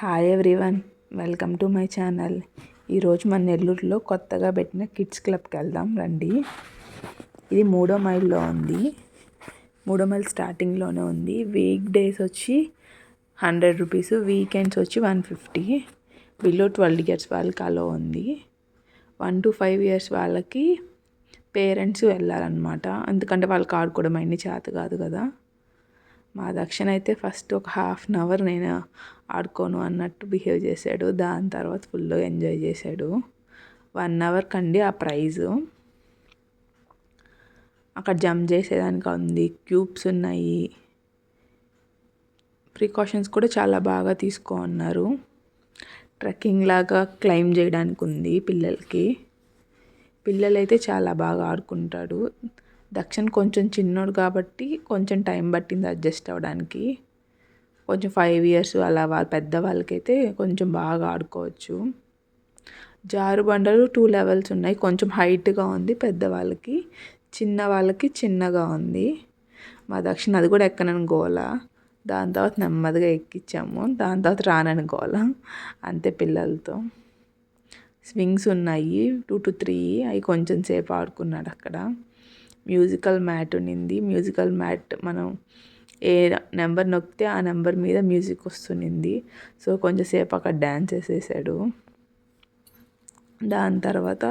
Hi everyone welcome to my channel ఈరోజు మన నెల్లూరులో కొత్తగా పెట్టిన కిడ్స్ క్లబ్కి వెళ్దాం రండి. ఇది మూడో మైల్లో ఉంది. మూడో మైల్ స్టార్టింగ్లోనే ఉంది. వీక్ డేస్ వచ్చి హండ్రెడ్ రూపీస్ వీకెండ్స్ వచ్చి one fifty below twelve years వాళ్ళకి అలో ఉంది. వన్ టు ఫైవ్ ఇయర్స్ వాళ్ళకి పేరెంట్స్ వెళ్ళాలన్నమాట ఎందుకంటే వాళ్ళకి ఆడుకోవడం అన్ని చేత కాదు కదా. మా దక్షిణ అయితే ఫస్ట్ ఒక హాఫ్ అన్ అవర్ నేను ఆడుకోను అన్నట్టు బిహేవ్ చేశాడు. దాని తర్వాత ఫుల్గా ఎంజాయ్ చేశాడు. వన్ అవర్ కండి ఆ ప్రైజు. అక్కడ జంప్ చేసేదానికి ఉంది. క్యూబ్స్ ఉన్నాయి. ప్రికాషన్స్ కూడా చాలా బాగా తీసుకో అన్నారు. ట్రెక్కింగ్ లాగా క్లైమ్ చేయడానికి ఉంది పిల్లలకి. పిల్లలైతే చాలా బాగా ఆడుకుంటాడు. దక్షిణ్ కొంచెం చిన్నోడు కాబట్టి కొంచెం టైం పట్టింది అడ్జస్ట్ అవ్వడానికి. కొంచెం ఫైవ్ ఇయర్స్ అలా వాళ్ళ పెద్ద వాళ్ళకైతే కొంచెం బాగా ఆడుకోవచ్చు. జారు బండలు టూ లెవెల్స్ ఉన్నాయి. కొంచెం హైట్గా ఉంది పెద్దవాళ్ళకి. చిన్న వాళ్ళకి చిన్నగా ఉంది. మా దక్షిణ అది కూడా ఎక్కనని గోల. దాని తర్వాత నెమ్మదిగా ఎక్కించాము దాని తర్వాత రానని గోల. అంతే పిల్లలతో. స్వింగ్స్ ఉన్నాయి. టూ టు త్రీ అవి కొంచెం సేపు ఆడుకున్నాడు అక్కడ. మ్యూజికల్ మ్యాట్ ఉన్నింది. మ్యూజికల్ మ్యాట్ మనం ఏ నెంబర్ నొక్కితే ఆ నెంబర్ మీద మ్యూజిక్ వస్తుండింది సో కొంచెంసేపు అక్కడ డ్యాన్స్ వేసేసాడు. దాని తర్వాత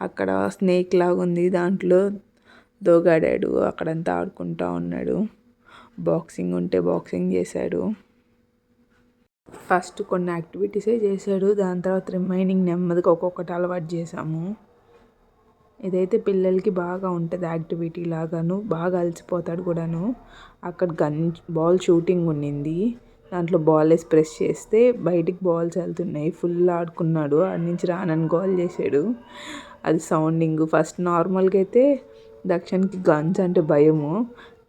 అక్కడ స్నేక్ లాగా ఉంది. దాంట్లో దోగాడాడు. అక్కడంతా ఆడుకుంటూ ఉన్నాడు. బాక్సింగ్ ఉంటే బాక్సింగ్ చేశాడు. ఫస్ట్ కొన్ని యాక్టివిటీసే చేశాడు. దాని తర్వాత రిమైనింగ్ నెమ్మదిగా ఒక్కొక్కటి అలవాటు చేసాము ఇదైతే పిల్లలకి బాగా ఉంటుంది యాక్టివిటీ లాగాను. బాగా అలసిపోతాడు కూడాను. అక్కడ గన్ బాల్ షూటింగ్ ఉండింది దాంట్లో బాల్ వేసి ప్రెస్ చేస్తే బయటికి బాల్స్ వెళ్తున్నాయి. ఫుల్ ఆడుకున్నాడు. ఆడి నుంచి రానని గోల్ చేసాడు అది సౌండింగ్. ఫస్ట్ నార్మల్గా అయితే దక్షిణకి గన్స్ అంటే భయము.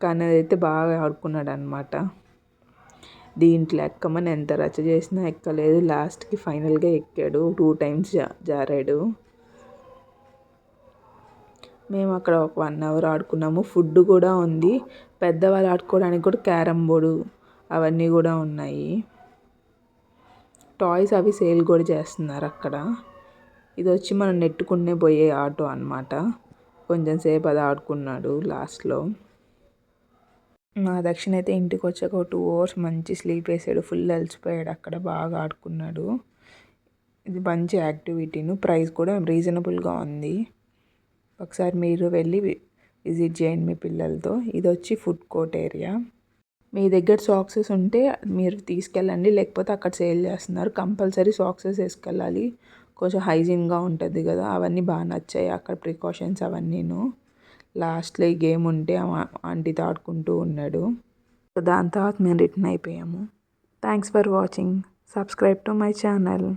కానీ అదైతే బాగా ఆడుకున్నాడు అనమాట దీంట్లో ఎక్కమని ఎంత రచ్చ చేసినా ఎక్కలేదు. లాస్ట్కి ఫైనల్గా ఎక్కాడు. టూ టైమ్స్ జారాడు. మేము అక్కడ ఒక వన్ అవర్ ఆడుకున్నాము. ఫుడ్ కూడా ఉంది. పెద్దవాళ్ళు ఆడుకోవడానికి కూడా క్యారమ్ బోర్డు అవన్నీ కూడా ఉన్నాయి. టాయ్స్ అవి సేల్ కూడా చేస్తున్నారు అక్కడ. ఇది వచ్చి మనం నెట్టుకునే పోయే ఆటో అనమాట కొంచెం సేపు అది ఆడుకున్నాడు లాస్ట్లో. మా దక్షిణ అయితే ఇంటికి వచ్చాక ఒక టూ అవర్స్ మంచి స్లీప్ వేసాడు. ఫుల్ అలసిపోయాడు. అక్కడ బాగా ఆడుకున్నాడు. ఇది మంచి యాక్టివిటీను. ప్రైస్ కూడా రీజనబుల్గా ఉంది. ఒకసారి మీరు వెళ్ళి విజిట్ చేయండి మీ పిల్లలతో. ఇది వచ్చి ఫుడ్ కోర్ట్ ఏరియా. మీ దగ్గర సాక్సెస్ ఉంటే మీరు తీసుకెళ్ళండి. లేకపోతే అక్కడ సేల్ చేస్తున్నారు. కంపల్సరీ సాక్సెస్ వేసుకెళ్ళాలి. కొంచెం హైజీన్గా ఉంటుంది కదా. అవన్నీ బాగా నచ్చాయి. అక్కడ ప్రికాషన్స్ అవన్నీను. లాస్ట్లో ఈ గేమ్ ఉంటే ఆంటీతో ఆడుకుంటూ ఉన్నాడు. దాని తర్వాత మేము రిటర్న్ అయిపోయాము. Thanks for watching. Subscribe to my channel.